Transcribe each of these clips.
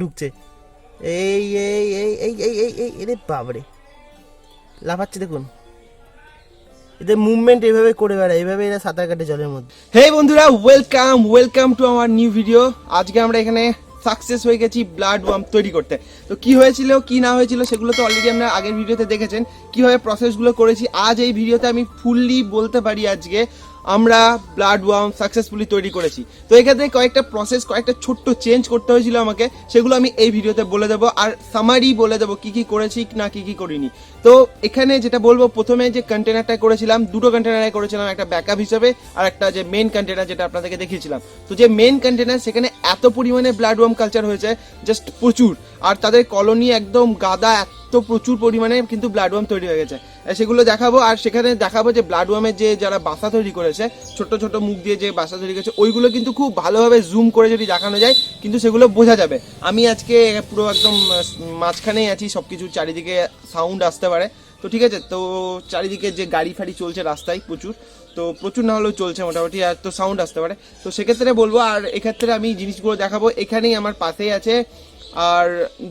ঢুকছে। এই এই এই এই এই এই এই এরে বাবরে লাফাচ্ছে দেখুন। এদের মুভমেন্ট এইভাবে করে বেড়ায় এইভাবে এরা সাঁতার কাটে জলের মধ্যে। হে বন্ধুরা ওয়েলকাম ওয়েলকাম টু আমার নিউ ভিডিও আজকে আমরা এখানে সাকসেস হয়ে গেছি ব্লাড ওয়ার্ম তৈরি করতে। তো কি হয়েছিল, কি না হয়েছিল সেগুলো তো অলরেডি আমরা আগের ভিডিওতে দেখেছেন। কীভাবে প্রসেসগুলো করেছি, আজ এই ভিডিওতে আমি ফুললি বলতে পারি আজকে। আমরা ব্লাড ওয়ার্ম সাকসেসফুলি তৈরি করেছি। তো এক্ষেত্রে কয়েকটা প্রসেস কয়েকটা ছোট্ট চেঞ্জ করতে হয়েছিল আমাকে। সেগুলো আমি এই ভিডিওতে বলে দেবো। আর সামারি বলে দেবো কি কি করেছি না কি কি করিনি। তো এখানে যেটা বলব, প্রথমে যে কন্টেনারটা করেছিলাম, দুটো কন্টেনারে করেছিলাম, একটা ব্যাকআপ হিসেবে আর একটা যে মেন কন্টেনার যেটা আপনাদেরকে দেখিয়েছিলাম। তো যে মেন কন্টেনার সেখানে এত পরিমাণে ব্লাড ওয়ার্ম কালচার হয়েছে জাস্ট প্রচুর। আর তাদের কলোনি একদম গাদা, এত প্রচুর পরিমাণে কিন্তু ব্লাড ওয়ার্ম তৈরি হয়ে গেছে। সেগুলো দেখাবো, আর সেখানে দেখাবো যে ব্লাড ওয়ার্মের যে যারা বাসা তৈরি করেছে, ছোট ছোট মুখ দিয়ে যে বাসা তৈরি করেছে, ওইগুলো কিন্তু খুব ভালোভাবে জুম করে যদি দেখানো যায়, কিন্তু সেগুলো বোঝা যাবে। আমি আজকে পুরো একদম মাঝখানেই আছি সব কিছু চারিদিকে সাউন্ড আসতে পারে। তো ঠিক আছে, তো চারিদিকে যে গাড়ি ফাড়ি চলছে রাস্তায় প্রচুর, তো প্রচুর না হলেও চলছে মোটামুটি, আর তো সাউন্ড আসতে পারে। তো সেক্ষেত্রে বলব, আর এক্ষেত্রে আমি জিনিসগুলো দেখাবো। এখানেই আমার পাশেই আছে আর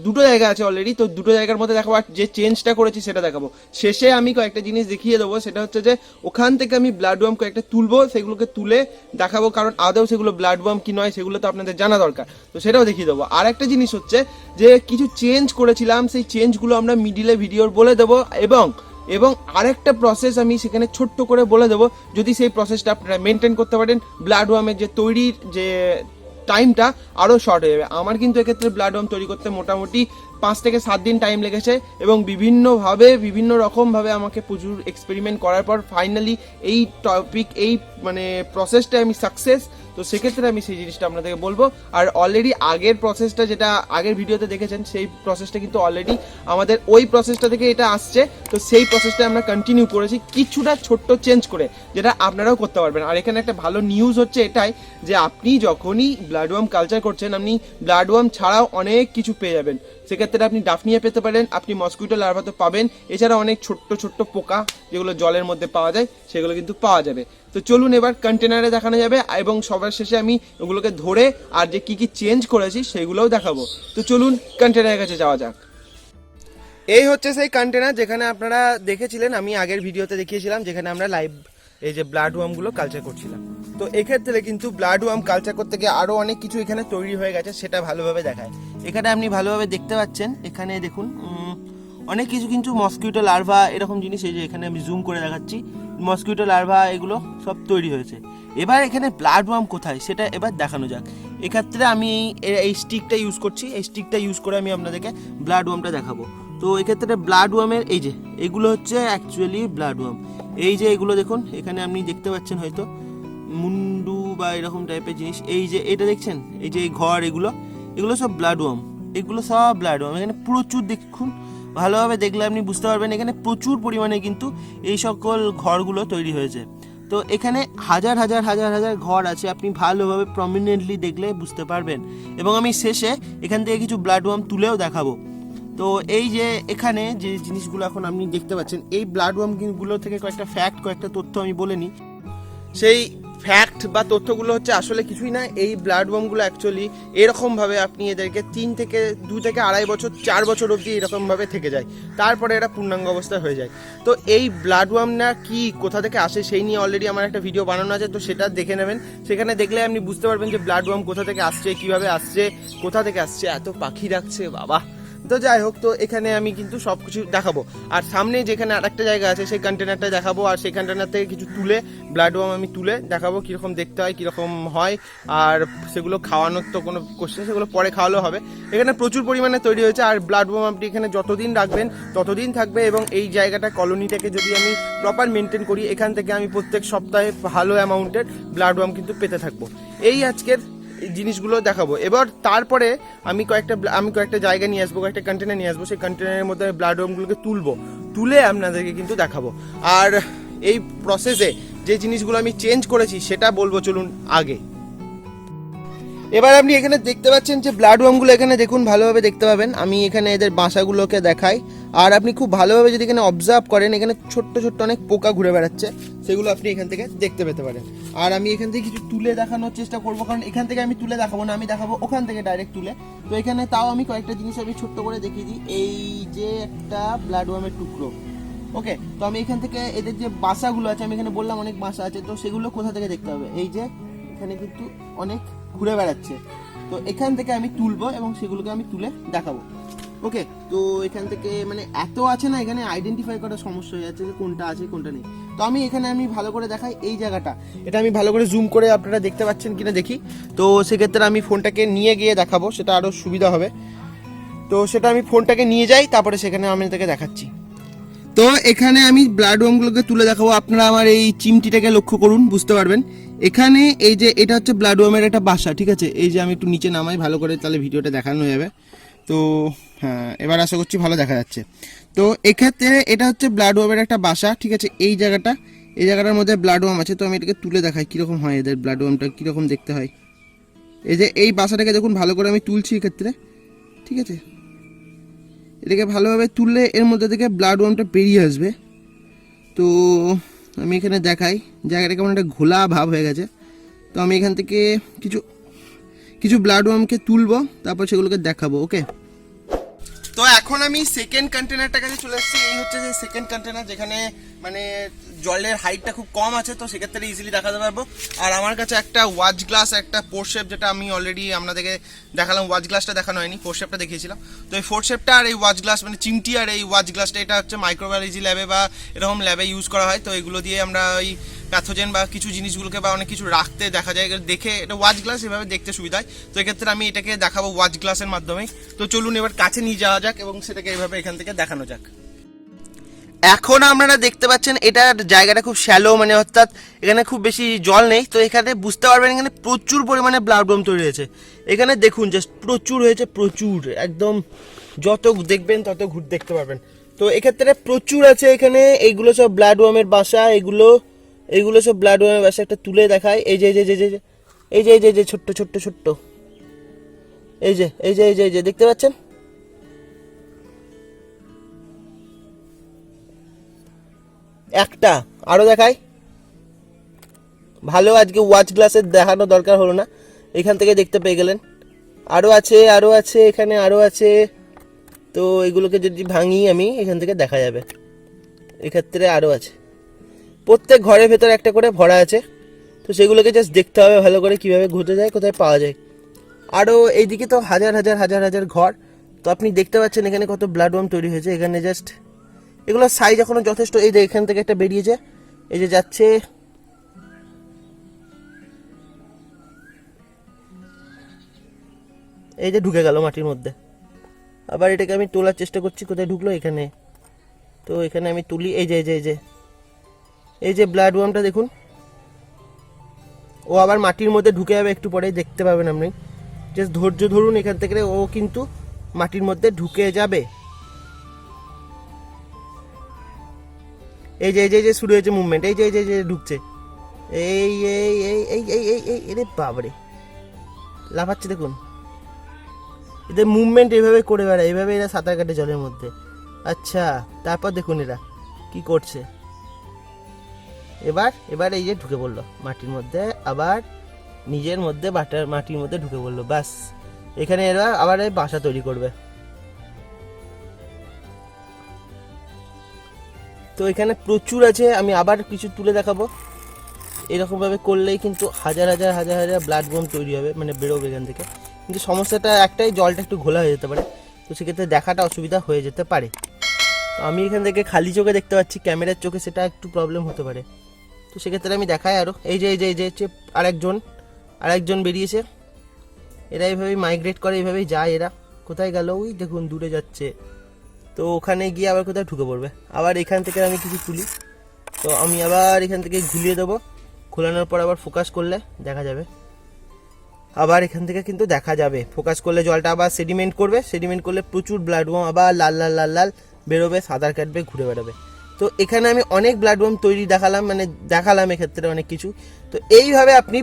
দুটো জায়গা আছে অলরেডি তো দুটো জায়গার মধ্যে দেখাবো আর যে চেঞ্জটা করেছি সেটা দেখাবো। শেষে আমি কয়েকটা জিনিস দেখিয়ে দেবো, সেটা হচ্ছে যে ওখান থেকে আমি ব্লাড ওয়ার্ম কয়েকটা তুলবো, সেগুলোকে তুলে দেখাবো, কারণ আদৌ সেগুলো ব্লাড ওয়ার্ম কি নয় সেগুলো তো আপনাদের জানা দরকার। তো সেটাও দেখিয়ে দেবো। আর একটা জিনিস হচ্ছে যে কিছু চেঞ্জ করেছিলাম, সেই চেঞ্জগুলো আমরা মিডিলে ভিডিওর বলে দেবো এবং এবং আরেকটা প্রসেস আমি সেখানে ছোট্ট করে বলে দেবো। যদি সেই প্রসেসটা আপনারা মেনটেন করতে পারেন ব্লাড ওয়ার্মের যে তৈরির যে টাইমটা আরও শর্ট হয়ে যাবে। আমার কিন্তু এক্ষেত্রে ব্লাড হোম তৈরি করতে মোটামুটি পাঁচ থেকে সাত দিন টাইম লেগেছে এবং বিভিন্নভাবে বিভিন্ন রকমভাবে আমাকে প্রচুর এক্সপেরিমেন্ট করার পর ফাইনালি এই টপিক এই মানে প্রসেসটা আমি সাকসেস তো সেক্ষেত্রে আমি সেই জিনিসটা আপনাদেরকে বলব। আর অলরেডি আগের প্রসেসটা যেটা আগের ভিডিওতে দেখেছেন, সেই প্রসেসটা কিন্তু অলরেডি আমাদের ওই প্রসেসটা থেকে এটা আসছে। তো সেই প্রসেসটা আমরা কন্টিনিউ করেছি কিছুটা ছোট্ট চেঞ্জ করে, যেটা আপনারাও করতে পারবেন। আর এখানে একটা ভালো নিউজ হচ্ছে এটাই যে আপনি যখনই ব্লাড ওয়ার্ম কালচার করছেন, আপনি ব্লাড ওয়ার্ম ছাড়াও অনেক কিছু পেয়ে যাবেন। সেক্ষেত্রে আপনি ডাফনিয়া পেতে পারেন, আপনি মসকুইটো লার্ভা তো পাবেন। এছাড়া অনেক ছোট্ট ছোট্ট পোকা যেগুলো জলের মধ্যে পাওয়া যায়, সেগুলো কিন্তু পাওয়া যাবে। তো চলুন এবার কন্টেনারে দেখানো যাবে, এবং সবার শেষে আমি ওগুলোকে ধরে আর যে কি কি চেঞ্জ করেছি সেগুলোও দেখাবো। তো চলুন কন্টেনারের কাছে যাওয়া যাক। এই হচ্ছে সেই কন্টেনার যেখানে আপনারা দেখেছিলেন, আমি আগের ভিডিওতে দেখিয়েছিলাম, যেখানে আমরা লাইভ এই যে ব্লাড ওয়ার্মগুলো কালচার করছিলাম। তো এক্ষেত্রে কিন্তু ব্লাড ওয়ার্ম কালচার করতে গিয়ে আরও অনেক কিছু এখানে তৈরি হয়ে গেছে, সেটা ভালোভাবে দেখায়। এখানে আপনি ভালোভাবে দেখতে পাচ্ছেন, এখানে দেখুন অনেক কিছু কিন্তু মসকিউটো লার্ভা এরকম জিনিস এই যে এখানে আমি জুম করে দেখাচ্ছি। মসকিউটো লার্ভা এগুলো সব তৈরি হয়েছে। এবার এখানে ব্লাড ওয়ার্ম কোথায় সেটা এবার দেখানো যাক। এক্ষেত্রে আমি এই- স্টিকটা ইউজ করছি। এই স্টিকটা ইউজ করে আমি আপনাদেরকে ব্লাড ওয়ার্মটা দেখাবো। তো এক্ষেত্রে ব্লাড ওয়ার্মের এই যে, এগুলো হচ্ছে অ্যাকচুয়ালি ব্লাড ওয়ার্ম এই যে এগুলো দেখুন, এখানে আপনি দেখতে পাচ্ছেন হয়তো মুন্ডু বা এরকম টাইপের জিনিস। এই যে এটা দেখছেন? এই যে এই ঘর এগুলো এগুলো সব ব্লাড ওয়ার্ম এগুলো সব ব্লাড ওয়ার্ম এখানে প্রচুর দেখুন ভালোভাবে দেখলে আপনি বুঝতে পারবেন এখানে প্রচুর পরিমাণে কিন্তু এই সকল ঘরগুলো তৈরি হয়েছে। তো এখানে হাজার হাজার হাজার হাজার ঘর আছে, আপনি ভালোভাবে প্রমিনেন্টলি দেখলে বুঝতে পারবেন। এবং আমি শেষে এখান থেকে কিছু ব্লাড ওয়ার্ম তুলেও দেখাবো। তো এই যে এখানে যে জিনিসগুলো এখন আপনি দেখতে পাচ্ছেন, এই ব্লাড ওয়ার্মগুলো থেকে কয়েকটা ফ্যাক্ট কয়েকটা তথ্য আমি বলে নিই। সেই ফ্যাক্ট বা তথ্যগুলো হচ্ছে আসলে কিছুই না। এই ব্লাড ওয়ার্মগুলো অ্যাকচুয়ালি এরকমভাবে আপনি এদেরকে তিন থেকে দু থেকে আড়াই বছর, চার বছর অবধি এরকমভাবে থেকে যায়। তারপরে এরা পূর্ণাঙ্গ অবস্থায় হয়ে যায়। তো এই ব্লাড ওয়ার্মটা কি, কোথা থেকে আসে সেই নিয়ে অলরেডি আমার একটা ভিডিও বানানো আছে, তো সেটা দেখে নেবেন। সেখানে দেখলে আপনি বুঝতে পারবেন যে ব্লাড কোথা থেকে আসছে, কীভাবে আসছে, কোথা থেকে আসছে, এত পাখি রাখছে বাবা। তো যাই হোক, তো এখানে আমি কিন্তু সব কিছু দেখাবো। আর সামনে যেখানে আরেকটা জায়গা আছে, সেই কন্টেনারটা দেখাবো, আর সেই কন্টেনার থেকে কিছু তুলে ব্লাড ওয়ার্ম আমি তুলে দেখাবো কীরকম দেখতে হয়, কীরকম হয়। আর সেগুলো খাওয়ানোর তো কোনো কোশ্চেন সেগুলো পরে খাওয়ালেও হবে। এখানে প্রচুর পরিমাণে তৈরি হয়েছে, আর ব্লাড ওয়ার্ম আপনি এখানে যতদিন রাখবেন, ততদিন থাকবে এবং এই জায়গাটা কলোনিটাকে যদি আমি প্রপার মেনটেন করি, এখান থেকে আমি প্রত্যেক সপ্তাহে ভালো অ্যামাউন্টের ব্লাড ওয়ার্ম কিন্তু পেতে থাকব। এই আজকের জিনিসগুলো দেখাবো। এবার তারপরে আমি কয়েকটা আমি কয়েকটা জায়গা নিয়ে আসব, কয়েকটা কন্টেনার নিয়ে আসব। সেই কন্টেনারের মধ্যে ব্লাড ওয়ার্মগুলোকে তুলবো। তুলে আপনাদেরকে কিন্তু দেখাবো। আর এই প্রসেসে যে জিনিসগুলো আমি চেঞ্জ করেছি, সেটা বলব চলুন আগে। এবার আপনি এখানে দেখতে পাচ্ছেন যে ব্লাড ওয়ার্মগুলো এখানে দেখুন, ভালোভাবে দেখতে পাবেন। আমি এখানে এদের বাসাগুলোকে দেখাই। আর আপনি খুব ভালোভাবে যদি এখানে অবজার্ভ করেন, এখানে ছোট্ট ছোট্ট অনেক পোকা ঘুরে বেড়াচ্ছে। সেগুলো আপনি এখান থেকে দেখতে পেতে পারেন। আর আমি এখান থেকে কিছু তুলে দেখানোর চেষ্টা করব, কারণ এখান থেকে আমি তুলে দেখাবো না, আমি দেখাবো ওখান থেকে ডাইরেক্ট তুলে। তো এখানে তাও আমি কয়েকটা জিনিস আমি ছোট্ট করে দেখিয়ে দিই। এই যে একটা ব্লাড ওয়ার্মের টুকরো। ওকে, তো আমি এখান থেকে এদের যে বাসাগুলো আছে, আমি এখানে বললাম অনেক বাসা আছে, তো সেগুলো কোথা থেকে দেখতে হবে? এই যে, এখানে কিন্তু অনেক ঘুরে বেড়াচ্ছে। তো এখান থেকে আমি তুলবো এবং সেগুলোকে আমি তুলে দেখাবো। ওকে, তো এখান থেকে মানে এত আছে না, এখানে আইডেন্টিফাই করার সমস্যা হয়ে যাচ্ছে যে কোনটা আছে, কোনটা নেই। তো আমি এখানে আমি ভালো করে দেখাই এই জায়গাটা। এটা আমি ভালো করে জুম করে আপনারা দেখতে পাচ্ছেন কিনা দেখি। তো সেক্ষেত্রে আমি ফোনটাকে নিয়ে গিয়ে দেখাবো, সেটা আরও সুবিধা হবে। তো সেটা আমি ফোনটাকে নিয়ে যাই, তারপরে সেখানে আমি তাকে দেখাচ্ছি। তো এখানে আমি ব্লাড ওয়ার্মগুলোকে তুলে দেখাবো। আপনারা আমার এই চিমটিটাকে লক্ষ্য করুন, বুঝতে পারবেন। এখানে এই যে এটা হচ্ছে ব্লাড ওয়ার্মের একটা বাসা, ঠিক আছে? এই যে আমি একটু নিচে নামাই, ভালো করে তাহলে ভিডিওটা দেখানো যাবে। তো হ্যাঁ এবার আশা করছি ভালো দেখা যাচ্ছে। তো এক্ষেত্রে এটা হচ্ছে ব্লাড ওয়ার্মের একটা বাসা, ঠিক আছে? এই জায়গাটা, এই জায়গাটার মধ্যে ব্লাড ওয়ার্ম আছে, তো আমি এটাকে তুলে দেখাই, কীরকম হয় এদের ব্লাড ওয়ার্মটা কীরকম দেখতে হয়। এই যে এই বাসাটাকে দেখুন, ভালো করে আমি তুলছি এক্ষেত্রে, ঠিক আছে? এটাকে ভালোভাবে তুললে এর মধ্যে থেকে ব্লাড ওয়ার্মটা বেরিয়ে আসবে। তো আমি এখানে দেখাই। জায়গাটা কেমন একটা ঘোলা ভাব হয়ে গেছে। তো আমি এখান থেকে কিছু কিছু ব্লাড ওয়ার্মকে তুলবো, তারপর সেগুলোকে দেখাবো ওকে তো এখন আমি সেকেন্ড কন্টেনারটার কাছে চলে এসেছি। এই হচ্ছে যে সেকেন্ড কন্টেনার যেখানে মানে জলের হাইটটা খুব কম আছে, তো সেক্ষেত্রে ইজিলি দেখাতে পারব। আর আমার কাছে একটা ওয়াচ গ্লাস একটা ফোর শেপ যেটা আমি অলরেডি আপনাদেরকে দেখালাম ওয়াচ গ্লাসটা দেখানো হয়নি ফোর শেপটা দেখিয়েছিলাম। তো এই ফোর শেপটা আর এই ওয়াচ গ্লাস মানে চিমটি আর এই ওয়াচ গ্লাসটা এটা হচ্ছে মাইক্রোবায়োলজি ল্যাবে বা এরকম ল্যাবে ইউজ করা হয়। তো এগুলো দিয়ে আমরা ওই প্যাথোজেন বা কিছু জিনিসগুলোকে বা অনেক কিছু রাখতে দেখা যায়। দেখে, এটা ওয়াচ গ্লাস এভাবে দেখতে সুবিধা হয়। তো এক্ষেত্রে আমি এটাকে দেখাবো ওয়াচ গ্লাসের মাধ্যমে তো চলুন এবার কাছে নিয়ে যাওয়া যাক এবং সেটাকে এভাবে এখান থেকে দেখানো যাক। এখন আপনারা দেখতে পাচ্ছেন এটার জায়গাটা খুব শ্যালো মানে অর্থাৎ এখানে খুব বেশি জল নেই তো এখানে বুঝতে পারবেন এখানে প্রচুর পরিমাণে ব্লাড বোম তৈরি হয়েছে এখানে দেখুন জাস্ট প্রচুর হয়েছে প্রচুর একদম যত দেখবেন তত ঘুর দেখতে পারবেন তো এক্ষেত্রে প্রচুর আছে এখানে এইগুলো সব ব্লাড ওয়ার্মের বাসা এগুলো এইগুলো সব ব্লাড ওয়ার্মের বাসা একটা তুলে দেখায় এই যে এই যে এই যে এই যে এই যে এই যে ছোট্ট ছোট্ট ছোট্ট এই যে এই যে এই যে দেখতে পাচ্ছেন একটা। আরও দেখাই। ভালো আজকে ওয়াচ গ্লাসের দেখানো দরকার হলো না। এখান থেকে দেখতে পেয়ে গেলেন। আরও আছে আরও আছে, এখানে আরও আছে। তো এগুলোকে যদি ভাঙি আমি, এখান থেকে দেখা যাবে। এক্ষেত্রে আরও আছে। প্রত্যেক ঘরের ভেতরে একটা করে ভরা আছে। তো সেগুলোকে জাস্ট দেখতে হবে ভালো করে কীভাবে ঘুরতে যায়, কোথায় পাওয়া যায়। আরও এইদিকে তো হাজার হাজার হাজার হাজার ঘর। তো আপনি দেখতে পাচ্ছেন এখানে কত ব্লাড ওয়ার্ম তৈরি হয়েছে। এখানে জাস্ট এগুলোর সাইজ এখনও যথেষ্ট। এই যে এখান থেকে একটা বেরিয়েছে এই যে যাচ্ছে। এই যে ঢুকে গেল মাটির মধ্যে। আবার এটাকে আমি তোলার চেষ্টা করছি, কোথায় ঢুকলো এখানে। তো এখানে আমি তুলি, এই যে এই যে এই যে। এই যে ব্লাড ওয়ার্মটা দেখুন। ও আবার মাটির মধ্যে ঢুকে যাবে একটু পরেই, দেখতে পাবেন আপনি। জাস্ট ধৈর্য ধরুন এখান থেকে, ও কিন্তু মাটির মধ্যে ঢুকে যাবে। এই যে এই যে শুরু হয়েছে মুভমেন্ট এই যে এই যে ঢুকছে। এই এই এই এই এই এই এই, এরে বাবারে লাফাচ্ছে দেখুন। এদের মুভমেন্ট এইভাবে করে বেড়ায়, এইভাবে এরা সাঁতার কাটে জলের মধ্যে। আচ্ছা তারপর দেখুন এরা কি করছে। এবার এবার এই যে ঢুকে পড়ল, মাটির মধ্যে, আবার নিজের মধ্যে বাটার, মাটির মধ্যে ঢুকে পড়ল, ব্যাস। এখানে এরা আবার বাসা তৈরি করবে। তো এখানে প্রচুর আছে, আমি আবার কিছু তুলে দেখাবো। এরকমভাবে করলেই কিন্তু হাজার হাজার হাজার হাজার ব্লাড বোম তৈরি হবে মানে বেরোবে এখান থেকে। কিন্তু সমস্যাটা একটাই, জলটা একটু ঘোলা হয়ে যেতে পারে। তো সেক্ষেত্রে দেখাটা অসুবিধা হয়ে যেতে পারে। তো আমি এখান থেকে খালি চোখে দেখতে পাচ্ছি, ক্যামেরার চোখে সেটা একটু প্রবলেম হতে পারে। তো সেক্ষেত্রে আমি দেখাই আরও এই যে এই যে এই যে হচ্ছে আরেকজন আরেকজন বেরিয়েছে। এরা এইভাবেই মাইগ্রেট করে এইভাবেই যায় এরা। কোথায় গেল? ওই দেখুন, দূরে যাচ্ছে। তো ওখানে গিয়ে আবার কোথাও ঢুকে পড়বে। আবার এখান থেকে আমি কিছু তুলি। তো আমি আবার এখান থেকে ঘুলিয়ে দেবো। খোলানোর পর আবার ফোকাস করলে দেখা যাবে। আবার এখান থেকে কিন্তু দেখা যাবে। ফোকাস করলে জলটা আবার সেডিমেন্ট করবে। সেডিমেন্ট করলে প্রচুর ব্লাড আবার লাল লাল লাল লাল বেরোবে, সাঁতার কাটবে, ঘুরে বেড়াবে। তো এখানে আমি অনেক ব্লাড ওয়ার্ম তৈরি দেখালাম মানে দেখালাম এক্ষেত্রে অনেক কিছু। তো এইভাবে আপনি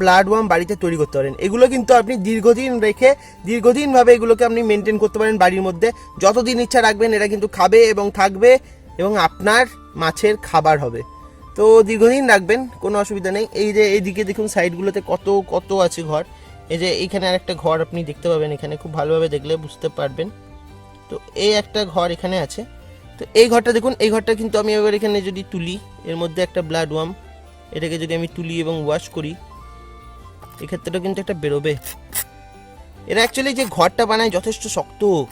ব্লাড ওয়ার্ম বাড়িতে তৈরি করতে পারেন। এগুলো কিন্তু আপনি দীর্ঘদিন রেখে, দীর্ঘদিনভাবে এগুলোকে আপনি মেনটেন করতে পারেন বাড়ির মধ্যে। যতদিন ইচ্ছা রাখবেন, এরা কিন্তু খাবে এবং থাকবে এবং আপনার মাছের খাবার হবে। তো দীর্ঘদিন রাখবেন, কোনো অসুবিধা নেই। এই যে এইদিকে দেখুন সাইডগুলোতে কত কত আছে ঘর। এই যে এইখানে আরেকটা ঘর আপনি দেখতে পাবেন এখানে, খুব ভালোভাবে দেখলে বুঝতে পারবেন। তো এই একটা ঘর এখানে আছে। তো এই ঘরটা দেখুন, এই ঘরটা কিন্তু আমি এবার এখানে যদি তুলি, এর মধ্যে একটা ব্লাড ওয়াম এটাকে যদি আমি তুলি এবং ওয়াশ করি, এক্ষেত্রেও কিন্তু একটা বেরোবে। এরা অ্যাকচুয়ালি যে ঘরটা বানায় যথেষ্ট শক্ত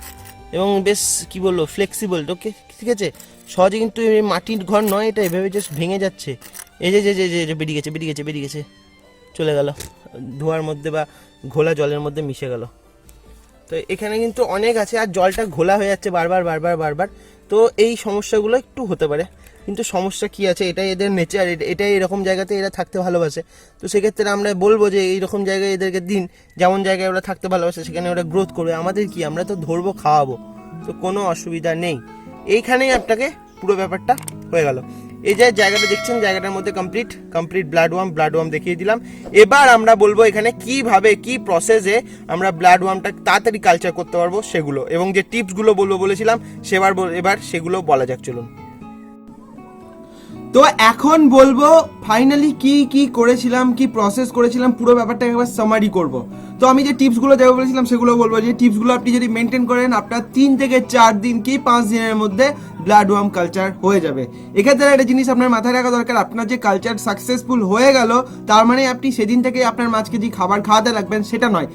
এবং বেশ, কি বলব ফ্লেক্সিবল তো কে- ঠিক আছে? সহজে কিন্তু মাটির ঘর নয়, এটা এভাবে জাস্ট ভেঙে যাচ্ছে। এই যে যে যে যে, বেরিয়ে গেছে বেরিয়ে গেছে বেরিয়ে গেছে, চলে গেল। ধোয়ার মধ্যে বা ঘোলা জলের মধ্যে মিশে গেল। তো এখানে কিন্তু অনেক আছে, আর জলটা ঘোলা হয়ে যাচ্ছে বারবার বারবার বারবার। তো এই সমস্যাগুলো একটু হতে পারে। কিন্তু সমস্যা কি আছে? এটাই এদের নেচার এটাই এরকম জায়গাতে এরা থাকতে ভালোবাসে। তো সেক্ষেত্রে আমরা বলব যে এইরকম জায়গায় এদেরকে দিন, যেমন জায়গায় ওরা থাকতে ভালোবাসে, সেখানে ওরা গ্রোথ করবে। আমাদের কি? আমরা তো ধরবো, খাওয়াবো। তো কোনো অসুবিধা নেই। এইখানেই আপনাকে পুরো ব্যাপারটা হয়ে গেল। এই যে জায়গাটা দেখছেন, জায়গাটার মধ্যে complete complete blood worm blood worm দেখিয়ে দিলাম। এবার আমরা বলব এখানে কীভাবে, কি প্রসেসে আমরা ব্লাড ওয়ার্মটা তাড়াতাড়ি কালচার করতে পারব সেগুলো। এবং যে টিপসগুলো বলব বলেছিলাম, সেবার এবার সেগুলো বলা যাক, চলুন। তো এখন বলব ফাইনালি কি কি করেছিলাম, কি প্রসেস করেছিলাম, পুরো ব্যাপারটা একবার সামারি করব। তো আমি যে টিপসগুলো দেবো বলেছিলাম, সেগুলো বলব যে টিপসগুলো আপনি যদি মেনটেন করেন, আপনার তিন থেকে চার দিন কি পাঁচ দিনের মধ্যে ব্লাড ওয়ার্ম কালচার হয়ে যাবে। এক্ষেত্রে একটা জিনিস আপনার মাথায় রাখা দরকার, আপনার যে কালচার সাকসেসফুল হয়ে গেল, তার মানে আপনি সেদিন থেকে আপনার মাছকে যে খাবার খাওয়াতে লাগবেন, সেটা নয়।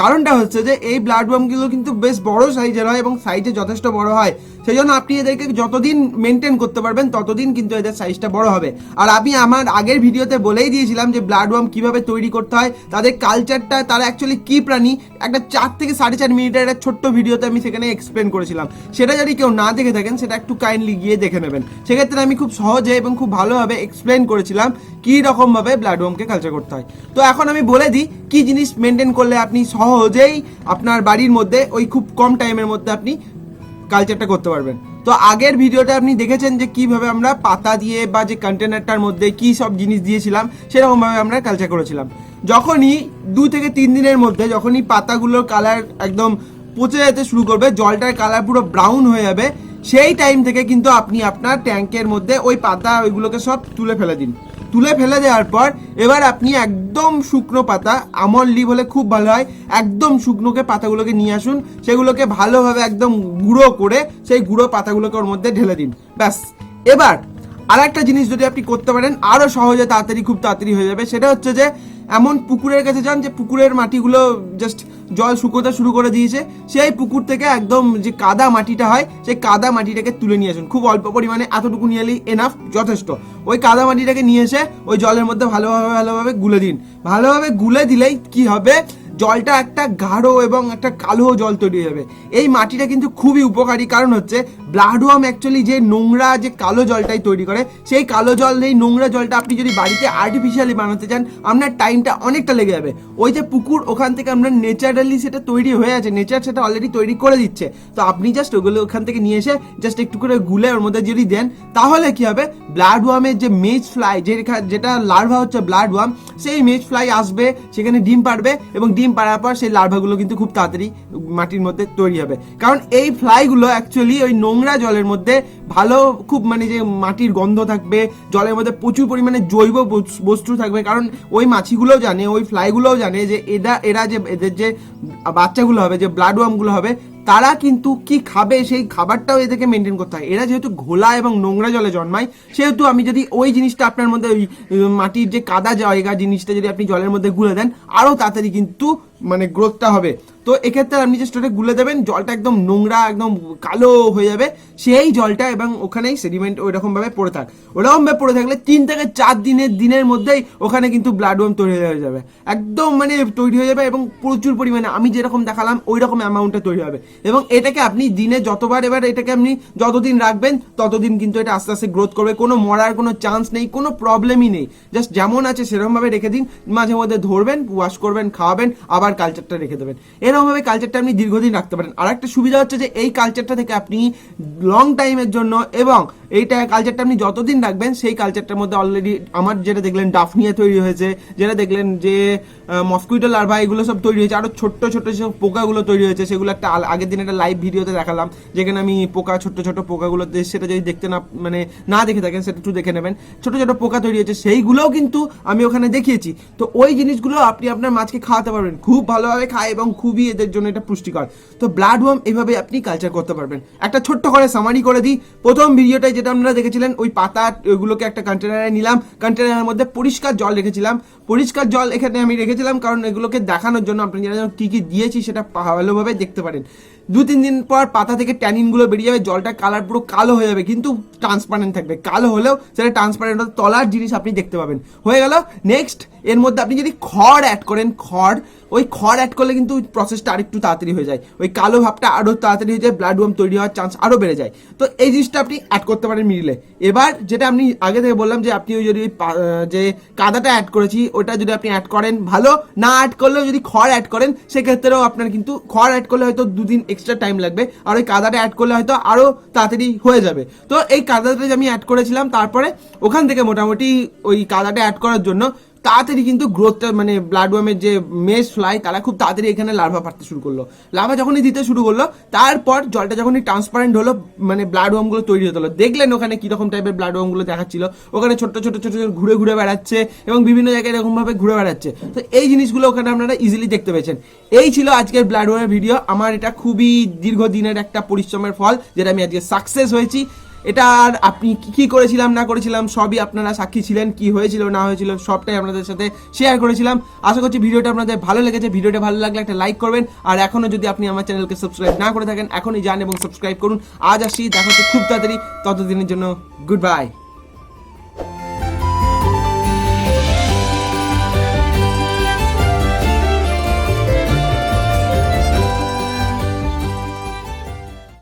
কারণটা হচ্ছে যে এই ব্লাড ওয়ার্মগুলো কিন্তু বেশ বড় সাইজের হয় এবং সাইজে যথেষ্ট বড় হয়। সেই জন্য আপনি এদেরকে যতদিন মেনটেন করতে পারবেন, ততদিন কিন্তু এদের সাইজটা বড় হবে। আর আমি আমার আগের ভিডিওতে বলেই দিয়েছিলাম যে ব্লাড ওয়ার্ম কীভাবে তৈরি করতে হয়, তাদের কালচারটা তারা অ্যাকচুয়ালি কি প্রাণী, একটা চার থেকে সাড়ে চার মিনিটের একটা ছোট্ট ভিডিওতে আমি সেখানে এক্সপ্লেন করেছিলাম। সেটা যদি কেউ না দেখে থাকেন, সেটা একটু কাইন্ডলি গিয়ে দেখে নেবেন। সেক্ষেত্রে আমি খুব সহজে এবং খুব ভালোভাবে এক্সপ্লেন করেছিলাম কী রকমভাবে ব্লাড ওয়ার্মকে কালচার করতে হয়। তো এখন আমি বলে দিই, কি জিনিস মেনটেন করলে আপনি সহজেই আপনার বাড়ির মধ্যে ওই খুব কম টাইমের মধ্যে আপনি কালচারটা করতে পারবেন। তো আগের ভিডিওটা আপনি দেখেছেন যে কীভাবে আমরা পাতা দিয়ে বা যে কন্টেনারটার মধ্যে কি সব জিনিস দিয়েছিলাম, সেরকমভাবে আমরা কালচার করেছিলাম। যখনই দু থেকে তিন দিনের মধ্যে যখনই পাতাগুলোর কালার একদম পচে যেতে শুরু করবে, জলটার কালার পুরো ব্রাউন হয়ে যাবে, সেই টাইম থেকে কিন্তু আপনি আপনার ট্যাঙ্কের মধ্যে ওই পাতা ওইগুলোকে সব তুলে ফেলে দিন। তুলে ফেলে দেওয়ার পর এবার আপনি একদম শুকনো পাতা আমল লিভ হলে খুব ভালো হয়, একদম শুকনোকে পাতাগুলোকে নিয়ে আসুন, সেগুলোকে ভালোভাবে একদম গুঁড়ো করে সেই গুঁড়ো পাতাগুলোকে ওর মধ্যে ঢেলে দিন। ব্যাস। এবার আর একটা জিনিস যদি আপনি করতে পারেন, আরও সহজে তাড়াতাড়ি, খুব তাড়াতাড়ি হয়ে যাবে, সেটা হচ্ছে যে এমন পুকুরের কাছে যান যে পুকুরের মাটিগুলো জাস্ট জল শুকোতে শুরু করে দিয়েছে। সেই পুকুর থেকে একদম যে কাদা মাটিটা হয়, সেই কাদা মাটিটাকে তুলে নিয়ে আসুন। খুব অল্প পরিমাণে, এতটুকু নিয়ে এলেই এনাফ যথেষ্ট। ওই কাদা মাটিটাকে নিয়ে এসে ওই জলের মধ্যে ভালোভাবে ভালোভাবে গুলে দিন। ভালোভাবে গুলে দিলেই কি হবে? জলটা একটা গাঢ় এবং একটা কালো জল তৈরি যাবে। এই মাটিটা কিন্তু খুবই উপকারী। কারণ হচ্ছে ব্লাড ওয়ার্ম অ্যাকচুয়ালি যে নোংরা, যে কালো জলটাই তৈরি করে, সেই কালো জল এই নোংরা জলটা আপনি যদি বাড়িতে আর্টিফিশিয়ালি বানাতে চান, আপনার টাইমটা অনেকটা লেগে যাবে। ওই যে পুকুর, ওখান থেকে আমরা নেচারালি সেটা তৈরি হয়ে আছে নেচার সেটা অলরেডি তৈরি করে দিচ্ছে। তো আপনি জাস্ট ওগুলো ওখান থেকে নিয়ে এসে জাস্ট একটু করে গুলে ওর মধ্যে যদি দেন, তাহলে কি হবে? ব্লাড ওয়ার্মের যে মেজ ফ্লাই যেটা লার্ভা হচ্ছে ব্লাড ওয়ার্ম সেই মেজ ফ্লাই আসবে, সেখানে ডিম পারবে এবং ডিম পাড়ার পর সেই লার্ভাগুলো কিন্তু খুব তাড়াতাড়ি মাটির মধ্যে তৈরি হবে। কারণ এই ফ্লাইগুলো অ্যাকচুয়ালি ওই নোংরা জলের মধ্যে ভালো খুব মানে যে মাটির গন্ধ থাকবে, জলের মধ্যে প্রচুর পরিমাণে জৈব বস- বস্তু থাকবে। কারণ ওই মাছিগুলোও জানে, ওই ফ্লাইগুলোও জানে যে এরা এরা যে এদের যে বাচ্চাগুলো হবে, যে ব্লাড ওয়ার্মগুলো হবে তারা কিন্তু কি খাবে, সেই খাবারটাও এদেরকে মেনটেন করতে হয়। এরা যেহেতু ঘোলা এবং নোংরা জলে জন্মায়, সেহেতু আমি যদি ওই জিনিসটা আপনার মধ্যে ওই মাটির যে কাদা জায়গা জিনিসটা যদি আপনি জলের মধ্যে গুলে দেন, আরও তাড়াতাড়ি কিন্তু মানে গ্রোথটা হবে। তো এক্ষেত্রে আপনি জাস্ট ওটা গুলে দেবেন, জলটা একদম নোংরা, একদম কালো হয়ে যাবে, সেই জলটা এবং ওখানেই সেডিমেন্ট ওই রকম পড়ে থাক। ওরকম ভাবে পড়ে থাকলে তিন থেকে চার দিনের দিনের মধ্যেই ওখানে কিন্তু ব্লাড ওয়ার্ম তৈরি হয়ে যাবে। একদম মানে তৈরি হয়ে যাবে এবং প্রচুর পরিমাণে, আমি যেরকম দেখালাম ওই রকম অ্যামাউন্টে তৈরি হবে। এবং এটাকে আপনি দিনে যতবার, এবার এটাকে আপনি যতদিন রাখবেন, ততদিন কিন্তু এটা আস্তে আস্তে গ্রোথ করবে। কোনো মরার কোনো চান্স নেই, কোনো প্রবলেমই নেই। জাস্ট যেমন আছে, সেরকমভাবে রেখে দিন, মাঝে মধ্যে ধরবেন ওয়াশ করবেন, খাওয়াবেন, আবার কালচারটা রেখে দেবেন। এর এরকম ভাবে কালচারটা আপনি দীর্ঘদিন রাখতে পারেন। আর একটা সুবিধা হচ্ছে যে, এই কালচারটা থেকে আপনি লং টাইমের জন্য এবং এইটা কালচারটা আপনি যতদিন রাখবেন, সেই কালচারটার মধ্যে অলরেডি আমার যেটা দেখলেন ডাফনিয়া তৈরি হয়েছে, যেটা দেখলেন যে মসকুইটো লার্ভা এগুলো সব তৈরি হয়েছে, আরও ছোট্ট ছোট্ট যে পোকাগুলো তৈরি হয়েছে, সেগুলো একটা আগের দিন একটা লাইভ ভিডিওতে দেখালাম, যেখানে আমি পোকা, ছোট্ট ছোট পোকাগুলো সেটা যদি দেখতে না মানে না দেখে থাকেন, সেটা একটু দেখে নেবেন। ছোট ছোট পোকা তৈরি হয়েছে, সেইগুলোও কিন্তু আমি ওখানে দেখিয়েছি। তো ওই জিনিসগুলো আপনি আপনার মাছকে খাওয়াতে পারবেন, খুব ভালোভাবে খায় এবং খুবই এদের জন্য এটা পুষ্টিকর। তো ব্লাড ওয়ার্ম এইভাবে আপনি কালচার করতে পারবেন। একটা ছোট্ট করে সামারি করে দিই। প্রথম ভিডিওটায় যেটা আপনারা দেখেছিলেন, ওই পাতা ওইগুলোকে একটা কন্টেনারে নিলাম। কন্টেনারের মধ্যে পরিষ্কার জল রেখেছিলাম। পরিষ্কার জল এখানে আমি রেখেছিলাম কারণ এগুলোকে দেখানোর জন্য আপনি যেন কী কী দিয়েছি সেটা ভালোভাবে দেখতে পারেন। দু তিন দিন পর পাতা থেকে ট্যানিনগুলো বেরিয়ে যাবে, জলটা কালার পুরো কালো হয়ে যাবে, কিন্তু ট্রান্সপারেন্ট থাকবে। কালো হলেও সেটা ট্রান্সপারেন্ট তলার জিনিস আপনি দেখতে পাবেন। হয়ে গেল নেক্সট এর মধ্যে আপনি যদি খড় অ্যাড করেন, খড়, ওই খড় অ্যাড করলে কিন্তু প্রসেসটা আরেকটু তাড়াতাড়ি হয়ে যায়। ওই কালো ভাবটা আরও তাড়াতাড়ি হয়ে যায় ব্লাড ওয়ার্ম তৈরি হওয়ার চান্স আরও বেড়ে যায়। তো এই জিনিসটা আপনি অ্যাড করতে পারেন মিডিলে এবার যেটা আপনি আগে থেকে বললাম যে আপনি ওই যদি যে কাদাটা অ্যাড করেছি, ওটা যদি আপনি অ্যাড করেন ভালো, না অ্যাড করলেও যদি খড় অ্যাড করেন, সেক্ষেত্রেও আপনার কিন্তু খড় অ্যাড করলে হয়তো দুদিন এক্সট্রা টাইম লাগবে। আর ওই কাদাটা অ্যাড করলে হয়তো আরও তাড়াতাড়ি হয়ে যাবে। তো এই কাদাটা যে আমি অ্যাড করেছিলাম, তারপরে ওখান থেকে মোটামুটি ওই কাদাটা অ্যাড করার জন্য তাড়াতাড়ি কিন্তু গ্রোথটা মানে ব্লাড ওয়ার্মের যে মেস ফ্লাই তারা খুব তাড়াতাড়ি এখানে লার্ভা পারতে শুরু করল। লার্ভা যখনই দিতে শুরু করল, তারপর জলটা যখনই ট্রান্সপারেন্ট হলো মানে ব্লাড ওয়ার্মগুলো তৈরি হতে হলো। দেখলেন ওখানে কীরকম টাইপের ব্লাড ওয়ার্মগুলো দেখাচ্ছিল। ওখানে ছোট ছোট ছোট ছোট ঘুরে ঘুরে বেড়াচ্ছে এবং বিভিন্ন জায়গায় এরকমভাবে ঘুরে বেড়াচ্ছে। তো এই জিনিসগুলো ওখানে আপনারা ইজিলি দেখতে পেয়েছেন। এই ছিল আজকের ব্লাড ওয়ার্মের ভিডিও আমার এটা খুবই দীর্ঘদিনের একটা পরিশ্রমের ফল, যেটা আমি আজকে সাকসেস হয়েছি। এটা আর আপনি কি করেছিলাম, না করেছিলাম, সবই আপনারা সাক্ষী ছিলেন, কি হয়েছিল, না হয়েছিল, সবটাই আপনাদের সাথে শেয়ার করেছিলাম। আশা করছি ভিডিওটা আপনাদের ভালো লেগেছে। ভিডিওটা ভালো লাগলে একটা লাইক করবেন। আর এখনও যদি আপনি আমার চ্যানেলকে সাবস্ক্রাইব না করে থাকেন, এখনই যান এবং সাবস্ক্রাইব করুন। আজ আসি দেখা হচ্ছে খুব তাড়াতাড়ি। ততদিনের জন্য গুড বাই